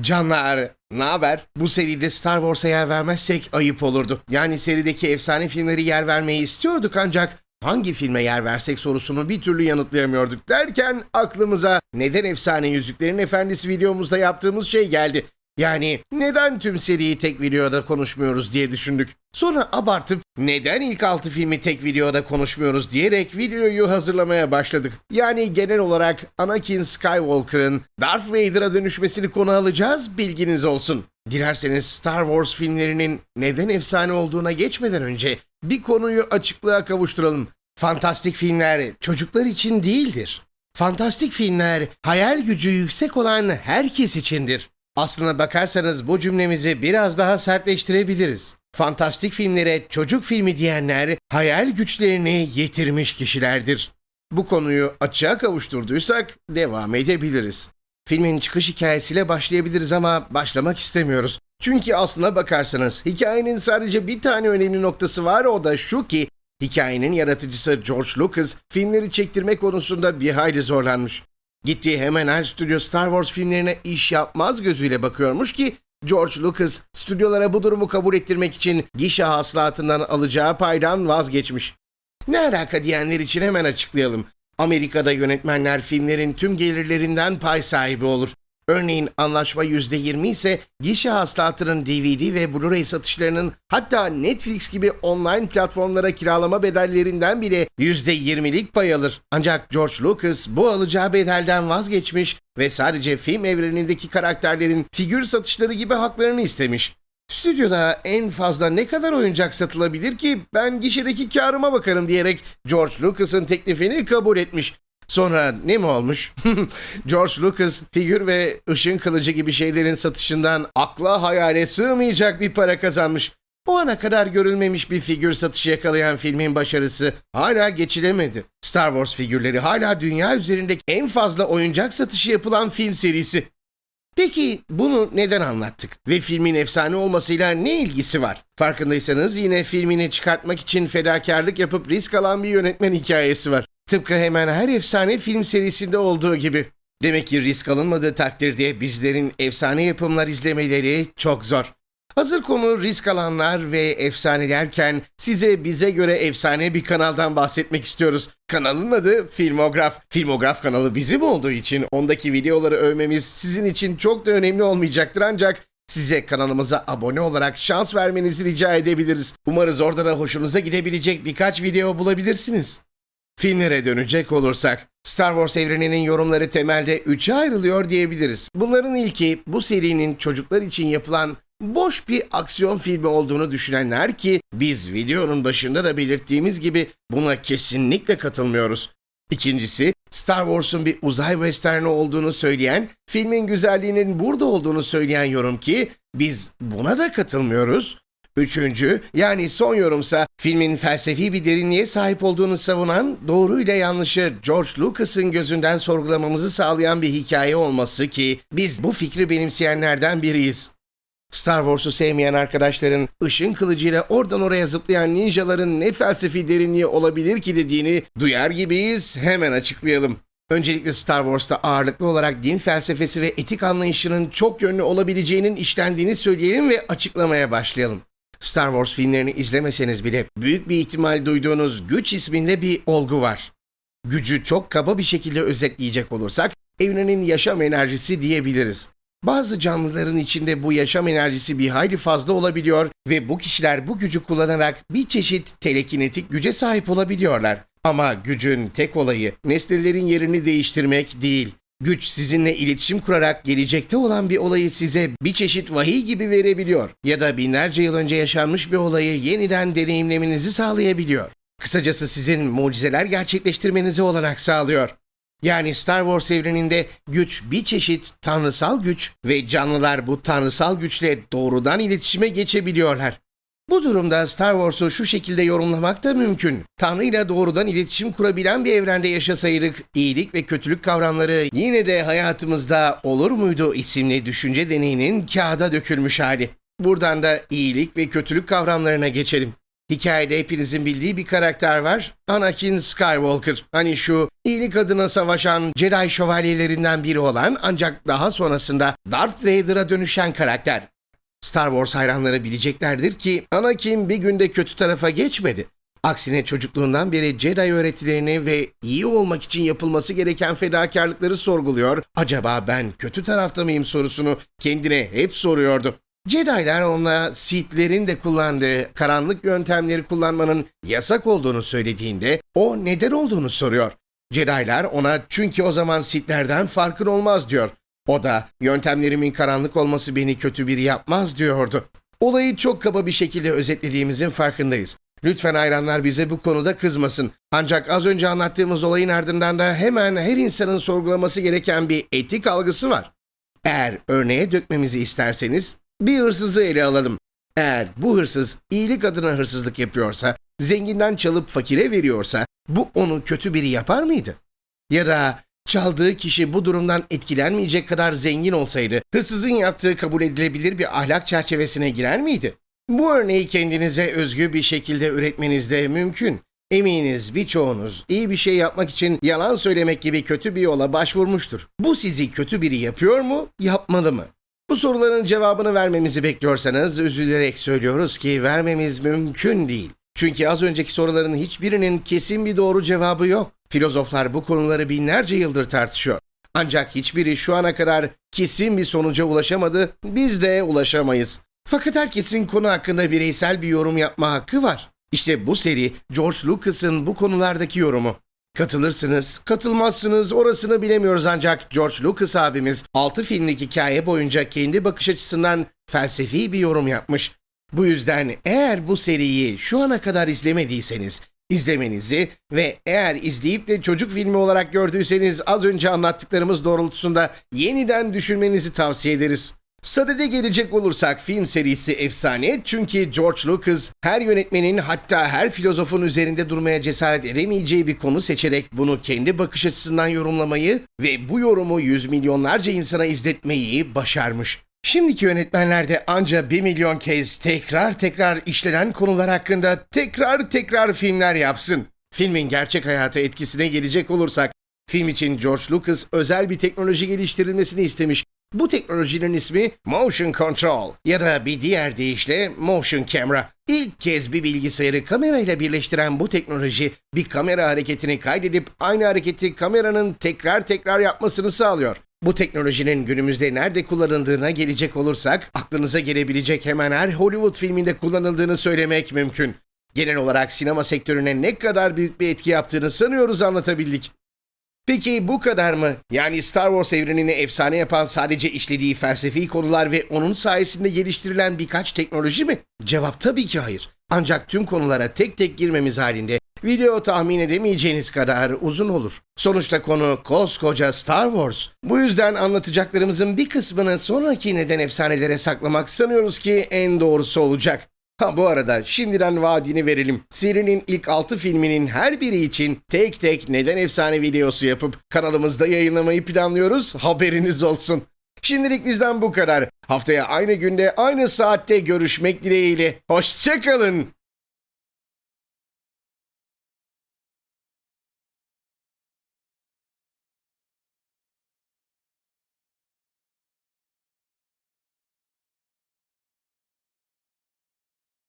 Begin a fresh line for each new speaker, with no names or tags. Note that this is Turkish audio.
Canlar, ne haber? Bu seride Star Wars'a yer vermezsek ayıp olurdu. Yani serideki efsane filmleri yer vermeyi istiyorduk ancak hangi filme yer versek sorusunu bir türlü yanıtlayamıyorduk derken aklımıza neden efsane Yüzüklerin Efendisi videomuzda yaptığımız şey geldi. Yani neden tüm seriyi tek videoda konuşmuyoruz diye düşündük. Sonra abartıp neden ilk 6 filmi tek videoda konuşmuyoruz diyerek videoyu hazırlamaya başladık. Yani genel olarak Anakin Skywalker'ın Darth Vader'a dönüşmesini konu alacağız bilginiz olsun. Dilerseniz Star Wars filmlerinin neden efsane olduğuna geçmeden önce bir konuyu açıklığa kavuşturalım. Fantastik filmler çocuklar için değildir. Fantastik filmler hayal gücü yüksek olan herkes içindir. Aslına bakarsanız bu cümlemizi biraz daha sertleştirebiliriz. Fantastik filmlere çocuk filmi diyenler hayal güçlerini yitirmiş kişilerdir. Bu konuyu açığa kavuşturduysak devam edebiliriz. Filmin çıkış hikayesiyle başlayabiliriz ama başlamak istemiyoruz. Çünkü aslına bakarsanız hikayenin sadece bir tane önemli noktası var o da şu ki hikayenin yaratıcısı George Lucas filmleri çektirme konusunda bir hayli zorlanmış. Gittiği hemen her stüdyo Star Wars filmlerine iş yapmaz gözüyle bakıyormuş ki George Lucas stüdyolara bu durumu kabul ettirmek için gişe hasılatından alacağı paydan vazgeçmiş. Ne alaka diyenler için hemen açıklayalım. Amerika'da yönetmenler filmlerin tüm gelirlerinden pay sahibi olur. Örneğin anlaşma %20 ise gişe hasılatının DVD ve Blu-ray satışlarının hatta Netflix gibi online platformlara kiralama bedellerinden bile %20'lik pay alır. Ancak George Lucas bu alacağı bedelden vazgeçmiş ve sadece film evrenindeki karakterlerin figür satışları gibi haklarını istemiş. Stüdyoda en fazla ne kadar oyuncak satılabilir ki ben gişedeki karıma bakarım diyerek George Lucas'ın teklifini kabul etmiş. Sonra ne mi olmuş? George Lucas figür ve ışın kılıcı gibi şeylerin satışından akla hayale sığmayacak bir para kazanmış. O ana kadar görülmemiş bir figür satışı yakalayan filmin başarısı hala geçilemedi. Star Wars figürleri hala dünya üzerindeki en fazla oyuncak satışı yapılan film serisi. Peki bunu neden anlattık? Ve filmin efsane olmasıyla ne ilgisi var? Farkındaysanız yine filmini çıkartmak için fedakarlık yapıp risk alan bir yönetmen hikayesi var. Tıpkı hemen her efsane film serisinde olduğu gibi. Demek ki risk alınmadığı takdirde bizlerin efsane yapımlar izlemeleri çok zor. Hazır konu risk alanlar ve efsanelerken size bize göre efsane bir kanaldan bahsetmek istiyoruz. Kanalın adı Filmograf. Filmograf kanalı bizim olduğu için ondaki videoları övmemiz sizin için çok da önemli olmayacaktır ancak size kanalımıza abone olarak şans vermenizi rica edebiliriz. Umarız orada da hoşunuza gidebilecek birkaç video bulabilirsiniz. Filmlere dönecek olursak, Star Wars evreninin yorumları temelde üçe ayrılıyor diyebiliriz. Bunların ilki bu serinin çocuklar için yapılan boş bir aksiyon filmi olduğunu düşünenler ki biz videonun başında da belirttiğimiz gibi buna kesinlikle katılmıyoruz. İkincisi Star Wars'un bir uzay westerni olduğunu söyleyen, filmin güzelliğinin burada olduğunu söyleyen yorum ki biz buna da katılmıyoruz. Üçüncü, yani son yorumsa filmin felsefi bir derinliğe sahip olduğunu savunan, doğruyla yanlışı George Lucas'ın gözünden sorgulamamızı sağlayan bir hikaye olması ki biz bu fikri benimseyenlerden biriyiz. Star Wars'u sevmeyen arkadaşların ışın kılıcıyla oradan oraya zıplayan ninjaların ne felsefi derinliği olabilir ki dediğini duyar gibiyiz hemen açıklayalım. Öncelikle Star Wars'ta ağırlıklı olarak din felsefesi ve etik anlayışının çok yönlü olabileceğinin işlendiğini söyleyelim ve açıklamaya başlayalım. Star Wars filmlerini izlemeseniz bile büyük bir ihtimal duyduğunuz güç isminde bir olgu var. Gücü çok kaba bir şekilde özetleyecek olursak evrenin yaşam enerjisi diyebiliriz. Bazı canlıların içinde bu yaşam enerjisi bir hayli fazla olabiliyor ve bu kişiler bu gücü kullanarak bir çeşit telekinetik güce sahip olabiliyorlar. Ama gücün tek olayı nesnelerin yerini değiştirmek değil. Güç sizinle iletişim kurarak gelecekte olan bir olayı size bir çeşit vahiy gibi verebiliyor ya da binlerce yıl önce yaşanmış bir olayı yeniden deneyimlemenizi sağlayabiliyor. Kısacası sizin mucizeler gerçekleştirmenize olanak sağlıyor. Yani Star Wars evreninde güç bir çeşit tanrısal güç ve canlılar bu tanrısal güçle doğrudan iletişime geçebiliyorlar. Bu durumda Star Wars'u şu şekilde yorumlamak da mümkün. Tanrı ile doğrudan iletişim kurabilen bir evrende yaşasaydık, iyilik ve kötülük kavramları yine de hayatımızda olur muydu isimli düşünce deneyinin kağıda dökülmüş hali. Buradan da iyilik ve kötülük kavramlarına geçelim. Hikayede hepinizin bildiği bir karakter var. Anakin Skywalker. Hani şu iyilik adına savaşan Jedi şövalyelerinden biri olan ancak daha sonrasında Darth Vader'a dönüşen karakter. Star Wars hayranları bileceklerdir ki Anakin bir günde kötü tarafa geçmedi. Aksine çocukluğundan beri Jedi öğretilerini ve iyi olmak için yapılması gereken fedakarlıkları sorguluyor. Acaba ben kötü tarafta mıyım sorusunu kendine hep soruyordu. Jedi'lar ona Sith'lerin de kullandığı karanlık yöntemleri kullanmanın yasak olduğunu söylediğinde o neden olduğunu soruyor. Jedi'lar ona çünkü o zaman Sith'lerden farkın olmaz diyor. O da yöntemlerimin karanlık olması beni kötü biri yapmaz diyordu. Olayı çok kaba bir şekilde özetlediğimizin farkındayız. Lütfen hayranlar bize bu konuda kızmasın. Ancak az önce anlattığımız olayın ardından da hemen her insanın sorgulaması gereken bir etik algısı var. Eğer örneğe dökmemizi isterseniz bir hırsızı ele alalım. Eğer bu hırsız iyilik adına hırsızlık yapıyorsa, zenginden çalıp fakire veriyorsa bu onu kötü biri yapar mıydı? Ya da çaldığı kişi bu durumdan etkilenmeyecek kadar zengin olsaydı hırsızın yaptığı kabul edilebilir bir ahlak çerçevesine girer miydi? Bu örneği kendinize özgü bir şekilde üretmeniz de mümkün. Eminiz birçoğunuz iyi bir şey yapmak için yalan söylemek gibi kötü bir yola başvurmuştur. Bu sizi kötü biri yapıyor mu, yapmalı mı? Bu soruların cevabını vermemizi bekliyorsanız üzülerek söylüyoruz ki vermemiz mümkün değil. Çünkü az önceki soruların hiçbirinin kesin bir doğru cevabı yok. Filozoflar bu konuları binlerce yıldır tartışıyor. Ancak hiçbiri şu ana kadar kesin bir sonuca ulaşamadı, biz de ulaşamayız. Fakat herkesin konu hakkında bireysel bir yorum yapma hakkı var. İşte bu seri George Lucas'ın bu konulardaki yorumu. Katılırsınız, katılmazsınız orasını bilemiyoruz ancak George Lucas abimiz 6 filmlik hikaye boyunca kendi bakış açısından felsefi bir yorum yapmış. Bu yüzden eğer bu seriyi şu ana kadar izlemediyseniz izlemenizi ve eğer izleyip de çocuk filmi olarak gördüyseniz az önce anlattıklarımız doğrultusunda yeniden düşünmenizi tavsiye ederiz. Sadede gelecek olursak film serisi efsane çünkü George Lucas her yönetmenin hatta her filozofun üzerinde durmaya cesaret edemeyeceği bir konu seçerek bunu kendi bakış açısından yorumlamayı ve bu yorumu yüz milyonlarca insana izletmeyi başarmış. Şimdiki yönetmenler de anca bir milyon kez tekrar tekrar işlenen konular hakkında tekrar tekrar filmler yapsın. Filmin gerçek hayata etkisine gelecek olursak, film için George Lucas özel bir teknoloji geliştirilmesini istemiş. Bu teknolojinin ismi Motion Control ya da bir diğer deyişle Motion Camera. İlk kez bir bilgisayarı kamerayla birleştiren bu teknoloji bir kamera hareketini kaydedip aynı hareketi kameranın tekrar tekrar yapmasını sağlıyor. Bu teknolojinin günümüzde nerede kullanıldığına gelecek olursak aklınıza gelebilecek hemen her Hollywood filminde kullanıldığını söylemek mümkün. Genel olarak sinema sektörüne ne kadar büyük bir etki yaptığını sanıyoruz anlatabildik. Peki bu kadar mı? Yani Star Wars evrenini efsane yapan sadece işlediği felsefi konular ve onun sayesinde geliştirilen birkaç teknoloji mi? Cevap tabii ki hayır. Ancak tüm konulara tek tek girmemiz halinde video tahmin edemeyeceğiniz kadar uzun olur. Sonuçta konu koskoca Star Wars. Bu yüzden anlatacaklarımızın bir kısmını sonraki neden efsanelere saklamak sanıyoruz ki en doğrusu olacak. Ha bu arada şimdiden vaadini verelim. Serinin ilk 6 filminin her biri için tek tek neden efsane videosu yapıp kanalımızda yayınlamayı planlıyoruz. Haberiniz olsun. Şimdilik bizden bu kadar. Haftaya aynı günde aynı saatte görüşmek dileğiyle. Hoşçakalın.